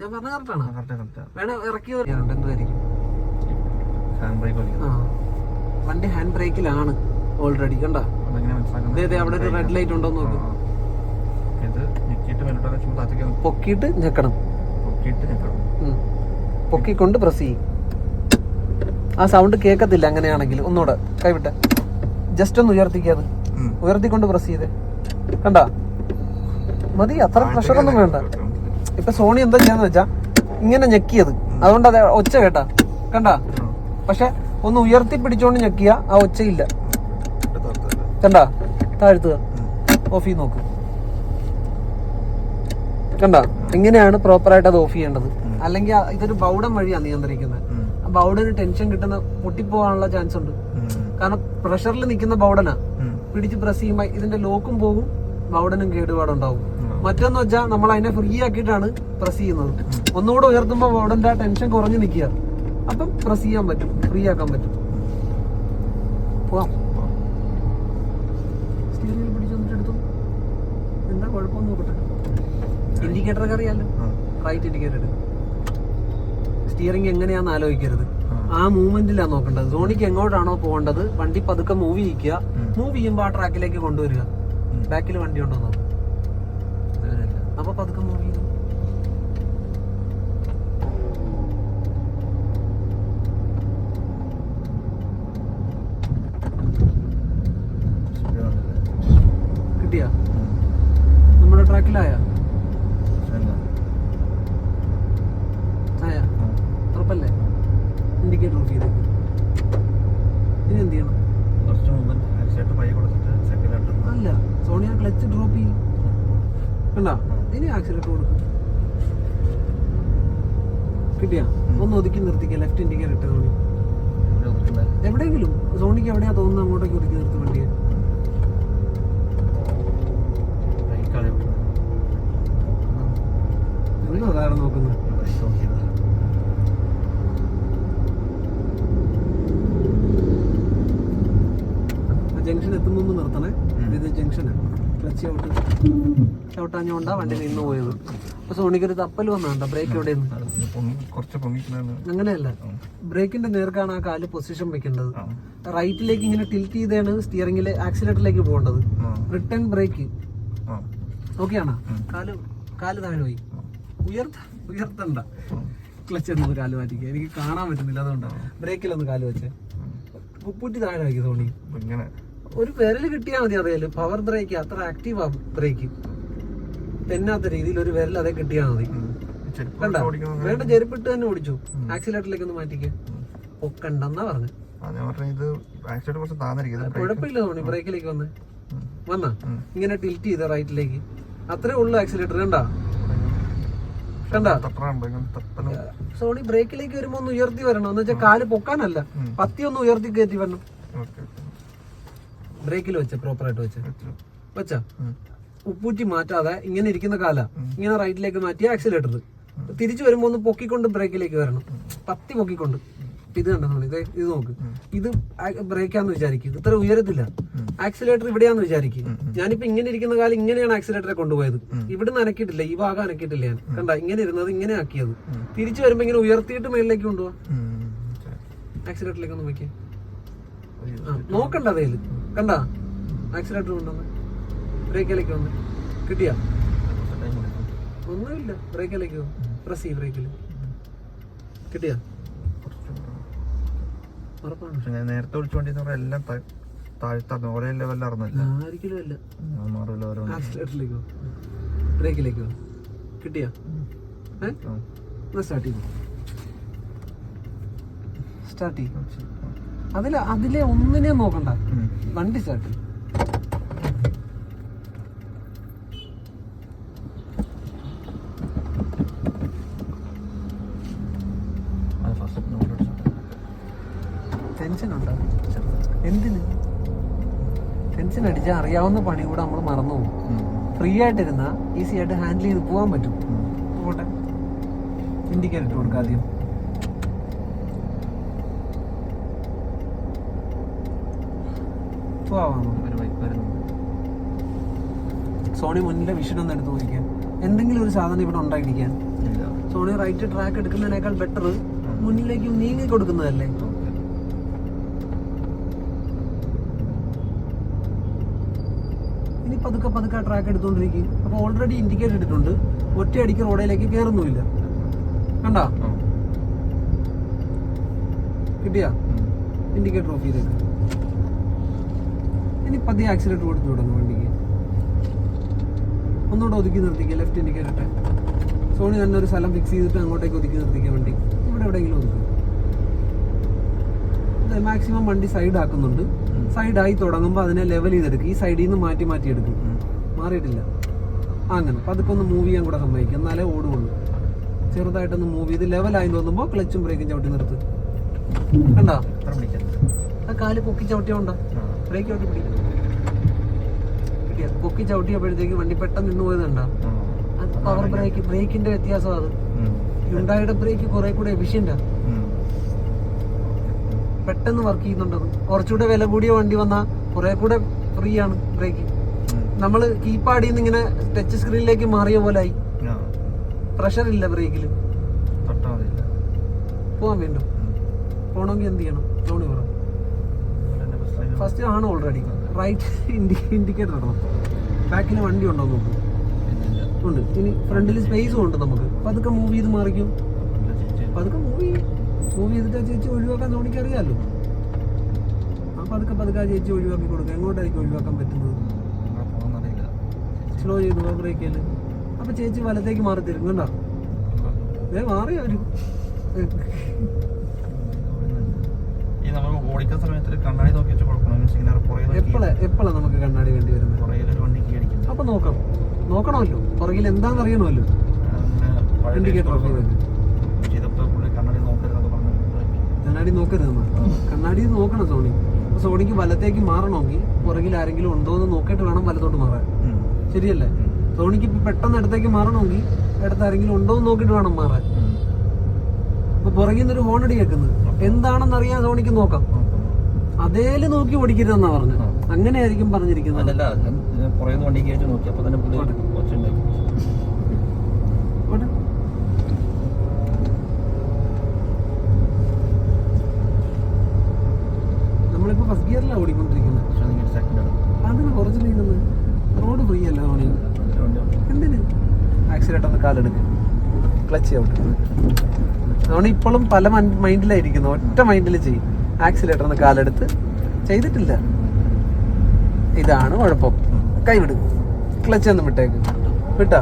ഞാൻ പറഞ്ഞ കറക്റ്റാണോ കറക്റ്റ് കറക്റ്റാ വേണേ ഇറക്കി എന്തായിരിക്കും ഹാൻഡ് ബ്രേക്ക് ആ. വണ്ടി ഹാൻഡ് ബ്രേക്കിലാണ് ഓൾറെഡി കണ്ട? അവിടെ ഒരു റെഡ് ലൈറ്റ് ഉണ്ടോ നോക്ക്. പൊക്കിയിട്ട് ഞെക്കണം. പൊക്കിക്കൊണ്ട് പ്രസ് ചെയ്യും. ആ സൗണ്ട് കേൾക്കത്തില്ല അങ്ങനെയാണെങ്കിൽ. ഒന്നുകൂടെ കൈവിട്ടെ. ജസ്റ്റ് ഒന്ന് ഉയർത്തിക്കത് ഉയർത്തിക്കൊണ്ട് പ്രസ് ചെയ്തേ. കണ്ട? മതി അത്ര പ്രഷർ ഒന്നും വേണ്ട. ഇപ്പൊ സോണി എന്താ ചെയ്യാന്ന് വെച്ചാ ഇങ്ങനെ ഞെക്കിയത്. അതുകൊണ്ട് അത് ഒച്ച കേട്ടാ. കണ്ട? പക്ഷെ ഒന്ന് ഉയർത്തി പിടിച്ചോണ്ട് ഞെക്കിയ ആ ഒച്ചയില്ല. കണ്ട? താഴ്ത്തുക. ഓഫ് ചെയ്ത് നോക്ക്. കണ്ട? ഇങ്ങനെയാണ് പ്രോപ്പർ ആയിട്ട് അത് ഓഫ് ചെയ്യേണ്ടത്? അല്ലെങ്കിൽ ഇതൊരു ബൗഡം വഴിയാണ് നിയന്ത്രിക്കുന്നത്. ആ ബൗഡന് ടെൻഷൻ കിട്ടുന്ന പൊട്ടിപ്പോകാനുള്ള ചാൻസ് ഉണ്ട്. കാരണം പ്രഷറിൽ നിൽക്കുന്ന ബൗഡനാ. പിടിച്ച് പ്രസ് ചെയ്യുമ്പോൾ ഇതിന്റെ ലോക്കും പോകും ബൗഡനും കേടുപാടുണ്ടാവും. മറ്റൊന്ന് വെച്ചാൽ നമ്മൾ അതിനെ ഫ്രീ ആക്കിയിട്ടാണ് പ്രസ് ചെയ്യുന്നത്. ഒന്നുകൂടെ ഉയർത്തുമ്പോൾ ഉടന്റെ ടെൻഷൻ കുറഞ്ഞു നിൽക്കുക. അപ്പം പ്രസ് ചെയ്യാൻ പറ്റും ഫ്രീ ആക്കാൻ പറ്റും. പോവാം. സ്റ്റീരിയൽ പിടിച്ചു എന്താ ഒക്കെ അറിയാലോ? റൈറ്റ് ഇൻഡിക്കേറ്റർ സ്റ്റിയറിംഗ് എങ്ങനെയാന്ന് ആലോചിക്കരുത്. ആ. മൂവ്മെന്റിലാണ് നോക്കേണ്ടത്. സോണിക്ക് എങ്ങോട്ടാണോ പോകേണ്ടത് വണ്ടി പതുക്കെ മൂവ് ചെയ്യിക്കുക. മൂവ് ചെയ്യുമ്പോൾ ആ ട്രാക്കിലേക്ക് കൊണ്ടുവരിക. ബാക്കിൽ വണ്ടി ഉണ്ടോ പതുക്കെ ചെയ്തു സ്പീഡ് വന്നില്ല. കിട്ടിയ ഉം. നമ്മുടെ ട്രാക്കിലായ ഇല്ല. ആയ ആ. ഉറപ്പല്ലേ ഇൻഡിക്കേറ്റർ ഓഫ് ചെയ്തേക്ക് ഇനി എന്ത് ചെയ്യണം കുറച്ച് മുമ്പ് ആക്സിഡന്റ് പൈ കൊടുത്തിട്ട് സെക്കൻഡ് ആയിട്ട് അല്ല സോണിയ ക്ലച്ച് ഡ്രോപ്പ് ചെയ്യും കണ്ടാ ഇനി ആക്സിലേറ്റർ കൊടുക്കും കിട്ടിയ? ഒന്ന് ഒതുക്കി നിർത്തിക്ക ലെഫ്റ്റ് ഇൻഡിക്കേറ്റർ ഇട്ട് സോണി എവിടെയെങ്കിലും സോണിക്ക് എവിടെയാ തോന്നുന്നത് അങ്ങോട്ടേക്ക് ഒതുക്കി നിർത്തി വണ്ടിയെ. എന്തോ അതാണ് നോക്കുന്നത്? ജംഗ്ഷൻ എത്തുമ്പോൾ മുമ്പ് നിർത്തണേ. ഇത് ജംഗ്ഷനാണ് ക്ലച്ച് ചവിട്ട് ചവിട്ടാഞ്ഞോണ്ടാ വണ്ടി നിന്ന് പോയത്. അപ്പൊ സോണിക്ക് ഒരു തപ്പൽ വന്നാണ്ട ബ്രേക്ക് എവിടെയെന്ന്? അത് പൊങ്ങി കുറച്ച് അങ്ങനെയല്ല. ബ്രേക്കിന്റെ നേർക്കാണ് ആ കാൽ പൊസിഷൻ വെക്കേണ്ടത്. റൈറ്റിലേക്ക് ഇങ്ങനെ ടിൽറ്റ് ചെയ്താണ് സ്റ്റിയറിംഗിൽ ആക്സിലേറ്ററിലേക്ക് പോകേണ്ടത്. Return brake. ഓക്കെയാണോ കാൽ കാൽ താഴെ പോയി. ഉയർത്ത ഉയർത്തണ്ട. ക്ലച്ച് ഒന്ന് കാൽ മാറ്റിക്കുക എനിക്ക് കാണാൻ പറ്റുന്നില്ല അതുകൊണ്ടാണ് ബ്രേക്കിലൊന്ന് കാൽ വെച്ചേ. കുപ്പൂറ്റി താഴെ വയ്ക്കും സോണി. ഒരു വിരൽ കിട്ടിയാൽ മതി അറിയാൽ. പവർ ബ്രേക്ക് അത്ര ആക്റ്റീവ് ആ ബ്രേക്ക്. തെന്നാത്ത രീതിയിൽ ഒരു വിരൽ അതേ കിട്ടിയാൽ മതി. വേണ്ട ചെരുപ്പിട്ട് തന്നെ ഓടിച്ചു. ആക്സിലേറ്ററിലേക്ക് ഒന്ന് മാറ്റിക്ക്. പൊക്കണ്ടെന്നാ പറഞ്ഞു. കുഴപ്പമില്ല തോന്നി ബ്രേക്കിലേക്ക് വന്ന്. വന്ന? ഇങ്ങനെ ടിൽറ്റ് ചെയ്ത റൈറ്റിലേക്ക് അത്രേ ഉള്ളു ആക്സിലേറ്റർ കണ്ടാ? കണ്ടാ? സോണി ബ്രേക്കിലേക്ക് വരുമ്പോ ഒന്ന് ഉയർത്തി വരണം. എന്ന് വെച്ചാൽ കാൽ പൊക്കാനല്ല. പത്തി ഒന്ന് ഉയർത്തി കയറ്റി വരണം. ബ്രേക്കിൽ വെച്ച പ്രോപ്പറായിട്ട് വെച്ച. വെച്ചു. വെച്ചാ. ഉപ്പൂറ്റി മാറ്റാതെ ഇങ്ങനെ ഇരിക്കുന്ന കാല. ഇങ്ങനെ റൈറ്റിലേക്ക് മാറ്റി ആക്സിലേറ്റർ തിരിച്ചു വരുമ്പോ ഒന്ന് പൊക്കിക്കൊണ്ട് ബ്രേക്കിലേക്ക് വരണം. പത്തി പൊക്കിക്കൊണ്ട്. ഇത് കണ്ടോ ഇത് ഇതേ നോക്ക്. ഇത് ബ്രേക്കാന്ന് വിചാരിക്കും. ഇത്ര ഉയരത്തില്ല. ആക്സിലേറ്റർ ഇവിടെയാന്ന് വിചാരിക്കും. ഞാനിപ്പോ ഇങ്ങനെ ഇരിക്കുന്ന കാലം ഇങ്ങനെയാണ് ആക്സിലേറ്ററെ കൊണ്ടുപോയത്. ഇവിടുന്ന് അനക്കിയിട്ടില്ല ഈ ഭാഗം അനക്കിയിട്ടില്ല ഞാൻ. കണ്ട? ഇങ്ങനെ ഇരുന്നത് ഇങ്ങനെ ആക്കിയത്. തിരിച്ചു വരുമ്പോ ഇങ്ങനെ ഉയർത്തിയിട്ട് മേളിലേക്ക് കൊണ്ടുപോവാ. ആക്സിലേറ്ററിലേക്ക് ഒന്ന്. ആ, നോക്കണ്ട അതേൽ. കണ്ട? ആക്സിലേറ്റർ കൊണ്ടുവന്ന്. ബ്രേക്കിലേക്ക് വന്ന്. കിട്ടിയാ. ഒന്നുമില്ല. ബ്രേക്കിലേക്ക് പ്രസ് ചെയ്യും ബ്രേക്കിൽ. കിട്ടിയാ? ഉറപ്പാണ്. ഞാൻ നേരത്തെ വിളിച്ചു കൊണ്ടിരുന്ന എല്ലാം ഒരിക്കലും അല്ല. ആക്സിലേറ്ററിലേക്ക് ബ്രേക്കിലേക്ക് കിട്ടിയാ? സ്റ്റാർട്ട് ചെയ്തു? സ്റ്റാർട്ട് ചെയ്യും അതിൽ അതിലെ ഒന്നിനെ നോക്കണ്ട. വണ്ടി സ്റ്റാർട്ട് ചെയ്യും അത് ഫസ്റ്റ് നോട്ട് അടിച്ചു ടെൻഷൻ ഉണ്ടോ എന്തിന് ടെൻഷൻ അറിയാവുന്ന പണി കൂടെ നമ്മൾ മറന്നു പോകും. ഫ്രീ ആയിട്ടിരുന്ന ഈസി ആയിട്ട് ഹാൻഡിൽ ചെയ്ത് പോകാൻ പറ്റും. പോട്ടെ. ഇൻഡിക്കേറ്റർ കൊടുക്കുക കൊടുക്കാം ആദ്യം. സോണി മുന്നിലെ വിഷൻ ഒന്ന് എടുത്ത് നോക്കിക്കാൻ എന്തെങ്കിലും ഒരു സാധനം ഇവിടെ ഉണ്ടായിരിക്കാൻ സോണി റൈറ്റ് ട്രാക്ക് എടുക്കുന്നതിനേക്കാൾ ബെറ്റർ മുന്നിലേക്ക് നീങ്ങി കൊടുക്കുന്നതല്ലേ ഓക്കെ ഇനി പതുക്കെ പതുക്കെ ട്രാക്ക് എടുത്തോണ്ടിരിക്കും. അപ്പൊ ഓൾറെഡി ഇൻഡിക്കേറ്റ് ഇട്ടിട്ടുണ്ട്. ഒറ്റയടിക്ക് റോഡിലേക്ക് കയറുന്നുമില്ല കണ്ടാ? കിട്ടിയാ? ഇൻഡിക്കേറ്റർ ഓഫ് ചെയ്തേക്ക്. ഇനി പതിയെ ആക്സിലേറ്റർ കൊടുത്തു വിടുന്നു വണ്ടിക്ക്. ഒന്നുകൂടെ ഒതുക്കി നിർത്തിക്കുക ലെഫ്റ്റ് ഇൻഡിക്കേറ്റർ ഇട്ടെ. സോണി തന്നെ ഒരു സ്ഥലം ഫിക്സ് ചെയ്തിട്ട് അങ്ങോട്ടേക്ക് ഒതുക്കി നിർത്തിക്കുക വണ്ടി. ഇവിടെ എവിടെയെങ്കിലും ഒതുക്കും. മാക്സിമം വണ്ടി സൈഡ് ആക്കുന്നുണ്ട്. സൈഡായി തുടങ്ങുമ്പോൾ അതിനെ ലെവൽ ചെയ്തെടുക്കും. ഈ സൈഡിൽ നിന്ന് മാറ്റി മാറ്റി എടുക്കും. മാറിയിട്ടില്ല. അങ്ങനെ. പതുക്കെ ഒന്ന് മൂവ് ചെയ്യാൻ കൂടെ സമ്മതിക്കും. എന്നാലേ ഓടുകയുള്ളൂ ചെറുതായിട്ടൊന്ന് മൂവ് ചെയ്ത് ലെവൽ ലെവലായി തോന്നുമ്പോൾ ക്ലച്ചും ബ്രേക്കും ചവിട്ടി നിർത്ത്. കണ്ടാ? ആ കാൽ പൊക്കി ചവിട്ടിയോണ്ടാ? ബ്രേക്ക് ചവിട്ടി പിടിക്കും. കിട്ടിയ? പൊക്കി ചവിട്ടിയപ്പോഴത്തേക്ക് വണ്ടി പെട്ടെന്ന് നിന്ന് പോയതുണ്ടാ അത് പവർ ബ്രേക്ക് ബ്രേക്കിന്റെ വ്യത്യാസം അത്. യുണ്ടായുടെ ബ്രേക്ക് കുറെ കൂടെ എഫിഷ്യന്റാ പെട്ടെന്ന് വർക്ക് ചെയ്യുന്നുണ്ടത്. കുറച്ചുകൂടെ വില കൂടിയ വണ്ടി വന്നാൽ കുറെ കൂടെ ഫ്രീ ആണ് ബ്രേക്ക് നമ്മൾ കീപാഡിൽ നിന്ന് ഇങ്ങനെ ടച്ച് സ്ക്രീനിലേക്ക് മാറിയ പോലെ ആയി. പ്രഷർ ഇല്ല ബ്രേക്കിൽ പോവാൻ വേണ്ട. പോണമെങ്കിൽ എന്ത് ചെയ്യണം? ജോണി പറ. ഫസ്റ്റ് ആണ് ഓൾറെഡി റൈറ്റ് ഇൻഡിക്കേറ്റർ ഇടണം. ബാക്കിൽ വണ്ടി ഉണ്ടോ നോക്കും. ഉണ്ട്. ഇനി ഫ്രണ്ടിൽ സ്പേസും ഉണ്ട് നമുക്ക്. പതുക്കെ മൂവ് ചെയ്ത് മാറിക്കും. പതുക്കെ മൂവ് മൂവ് ചെയ്തിട്ട് ചേച്ചി ഒഴിവാക്കാൻ തോണിക്ക് അറിയാമല്ലോ ആ പതുക്കെ ചേച്ചി ഒഴിവാക്കി കൊടുക്കുക എങ്ങോട്ടായിരിക്കും ഒഴിവാക്കാൻ പറ്റുന്നത്? സ്ലോ ചെയ്ത് പോ ബ്രേക്ക് ചെയ്യൽ. അപ്പൊ ചേച്ചി വലത്തേക്ക് മാറി തരും കണ്ടോ? ദേ മാറി നമ്മൾ ഓടിക്കുന്ന സമയത്ത് കണ്ണാടി നോക്കി വെച്ച് കൊടുക്കണം. എപ്പോഴാ എപ്പോഴാ നമുക്ക് കണ്ണാടി വേണ്ടി വരുന്നത്? അപ്പൊ നോക്കാം. നോക്കണമല്ലോ. പുറകിൽ എന്താണെന്ന് അറിയണമല്ലോ. ഇൻഡിക്കേറ്റർ ഓഫ് ചെയ്തത് ചെയ്തപ്പോൾ പുള്ളി കണ്ണാടി നോക്കരുതെന്നൊക്കെ പറഞ്ഞു കണ്ണാടി നോക്കരുത് നമ്മൾ കണ്ണാടി നോക്കണം സോണി. സോണിക്ക് വലത്തേക്ക് മാറണമെങ്കിൽ പുറകിൽ ആരെങ്കിലും ഉണ്ടോ എന്ന് നോക്കിയിട്ട് വേണം വലത്തോട്ട് മാറാൻ. ശരിയല്ലേ? സോണിക്ക് ഇപ്പൊ പെട്ടെന്ന് അടുത്തേക്ക് മാറണമെങ്കിൽ ഇടത്ത് ആരെങ്കിലും ഉണ്ടോ എന്ന് നോക്കിയിട്ട് വേണം മാറാൻ. അപ്പൊ പുറകിൽ നിന്നൊരു ഹോണടി കേൾക്കുന്നത് എന്താണെന്ന് അറിയാൻ സോണിക്ക് നോക്കാം. അതേൽ നോക്കി ഓടിക്കരുതെന്നാ പറഞ്ഞത്. അങ്ങനെയായിരിക്കും പറഞ്ഞിരിക്കുന്നത് അതല്ല ഞാൻ പുറകിൽ നിന്ന് വണ്ടി കയറ്റി നോക്കി അപ്പൊ തന്നെ പുള്ളി ഒച്ചുണ്ടായി ഓട്ടെ. നമ്മളിപ്പോ ഫസ്റ്റ് ഗിയറിലാണ് ഓടിക്കൊണ്ടിരിക്കുന്നത്. അതിന് കുറച്ച് നീങ്ങുന്നത് റോഡ് ഫ്രീ അല്ല തോണി എന്തിന്? ആക്സിഡന്റ് ഒന്ന് കാലെടുക്ക്. ക്ലച്ച് ഔട്ട് സോണി ഇപ്പോഴും പല മൈൻഡിലായിരിക്കുന്നു. ഒറ്റ മൈൻഡിൽ ചെയ്യും. ആക്സിലേറ്റർ ഒന്ന് കാലെടുത്ത് ചെയ്തിട്ടില്ല. ഇതാണ് കുഴപ്പം. കൈവിടും. ക്ലച്ച് ഒന്ന് വിട്ടേക്ക്. വിട്ടാ?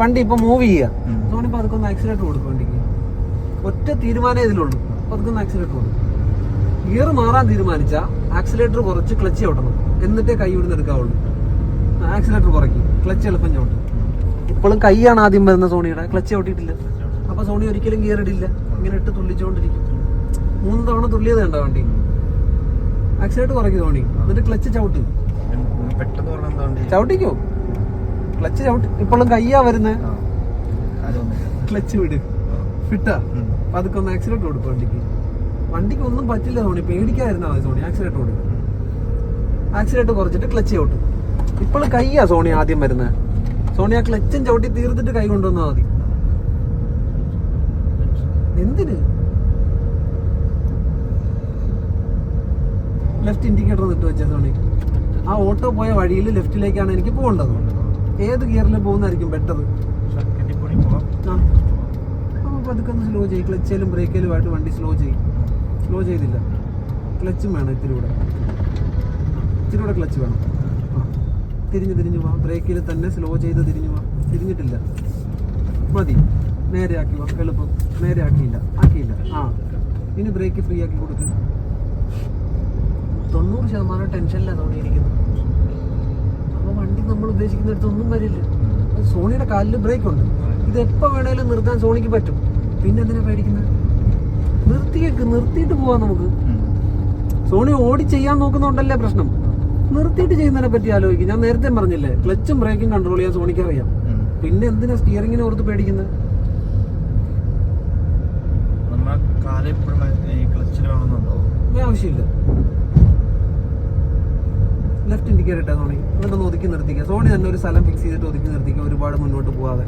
വണ്ടി ഇപ്പൊ മൂവ് ചെയ്യാ. ഇപ്പൊ അതൊക്കെ ഒന്ന് ആക്സിലേറ്റർ കൊടുക്കും വണ്ടിക്ക് ഒറ്റ തീരുമാനം ഇതിലുള്ളൂ. അപ്പൊ അതൊക്കെ ഒന്ന് ആക്സിലേറ്റർ കൊടുക്കും ഗിയർ മാറാൻ തീരുമാനിച്ച ആക്സിലേറ്റർ കുറച്ച് ക്ലച്ച് ചവിട്ടണം. എന്നിട്ടേ കൈ ഇവിടുന്ന് എടുക്കാവുള്ളൂ. ആക്സിലേറ്റർ കുറയ്ക്കും. ക്ലച്ച് എളുപ്പം ചവിട്ടും. ഇപ്പോഴും കൈയാണ് ആദ്യം വരുന്ന സോണിയുടെ. ക്ലച്ച് ചവിട്ടിയിട്ടില്ല. അപ്പൊ സോണി ഒരിക്കലും ഗിയർ ഇടില്ല. ഇങ്ങനെ ഇട്ട് തുള്ളിച്ചുകൊണ്ടിരിക്കും മൂന്ന് തവണ തുള്ളിയത് കണ്ട വണ്ടി? ആക്സിലേറ്റർ കുറയ്ക്കും സോണി. എന്നിട്ട് ക്ലച്ച് ചവിട്ട്. ചവിട്ടിക്കോ? ക്ലച്ച് ചവിട്ടി. ഇപ്പോഴും കയ്യാ വരുന്നത് ക്ലച്ച് വിട്. ഫിട്ടാ അപ്പൊ അതൊക്കെ ഒന്ന് ആക്സിലേറ്റർ കൊടുക്കും വണ്ടിക്ക്. വണ്ടിക്ക് ഒന്നും പറ്റില്ല സോണി. പേടിക്കാതിരുന്നാ മതി സോണി. ആക്സിലേറ്റർ ഓടി. ആക്സിലേറ്റർ കുറച്ചിട്ട് ക്ലച്ച് ചവിട്ടും. ഇപ്പോൾ കൈയാ സോണി ആദ്യം വരുന്നത് സോണി ആ ക്ലച്ചും ചവിട്ടി തീർത്തിട്ട് കൈ കൊണ്ടുവന്നാൽ മതി. എന്തിന്? ലെഫ്റ്റ് ഇൻഡിക്കേറ്റർ ഇട്ട് വെച്ച സോണി. ആ ഓട്ടോ പോയ വഴിയിൽ ലെഫ്റ്റിലേക്കാണ് എനിക്ക് പോകേണ്ടത്. ഏത് ഗിയറിൽ പോകുന്നതായിരിക്കും ബെറ്റർ ആ. അപ്പോൾ പതുക്കെ ഒന്ന് സ്ലോ ചെയ്യും. ക്ലച്ചിലും ബ്രേക്കിലുമായിട്ട് വണ്ടി സ്ലോ ചെയ്യും. സ്ലോ ചെയ്തില്ല. ക്ലച്ചും വേണം ഇത്തിരി കൂടെ ഇത്തിരി കൂടെ ക്ലച്ച് വേണം തിരിഞ്ഞ് തിരിഞ്ഞു പോവാം ബ്രേക്കിൽ തന്നെ സ്ലോ ചെയ്ത് തിരിഞ്ഞു പോവാം തിരിഞ്ഞിട്ടില്ല. മതി. നേരെ ആക്കി വാ. എളുപ്പം. നേരെ ആക്കിയില്ല. ആക്കിയില്ല ആ. ഇനി ബ്രേക്ക് ഫ്രീ ആക്കി കൊടുക്ക്. തൊണ്ണൂറ് ശതമാനം ടെൻഷനിലാണ് തോന്നിയിരിക്കുന്നത് അപ്പോൾ വണ്ടി നമ്മൾ ഉദ്ദേശിക്കുന്നിടത്തൊന്നും വരില്ല. സോണിയുടെ കാലിൽ ബ്രേക്ക് ഉണ്ട്. ഇത് എപ്പോ വേണേലും നിർത്താൻ സോണിക്ക് പറ്റും. പിന്നെ എന്തിനാണ് പേടിക്കുന്നത് നിർത്തിയേക്ക് നിർത്തിയിട്ട് പോവാം നമുക്ക്. സോണി ഓടി ചെയ്യാൻ നോക്കുന്നോണ്ടല്ലേ പ്രശ്നം? നിർത്തിയിട്ട് ചെയ്യുന്നതിനെ പറ്റി ആലോചിക്കും. ഞാൻ നേരത്തെ പറഞ്ഞില്ലേ ക്ലച്ചും ബ്രേക്കും കൺട്രോൾ ചെയ്യാൻ സോണിക്ക് അറിയാം പിന്നെ എന്തിനാ സ്റ്റിയറിങ്ങിനെ ഓർത്ത് പേടിക്കുന്നത് ആവശ്യമില്ല. ലെഫ്റ്റ് ഇൻഡിക്കേറ്റർ ഇട്ടാ സോണി. എന്നിട്ടൊന്ന് ഒതുക്കി നിർത്തിക്കുക. സോണി തന്നെ ഒരു സ്ഥലം ഫിക്സ് ചെയ്തിട്ട് ഒതുക്കി നിർത്തിക്കുക. ഒരുപാട് മുന്നോട്ട് പോവാതെ.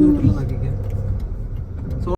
ന്യൂട്രൽ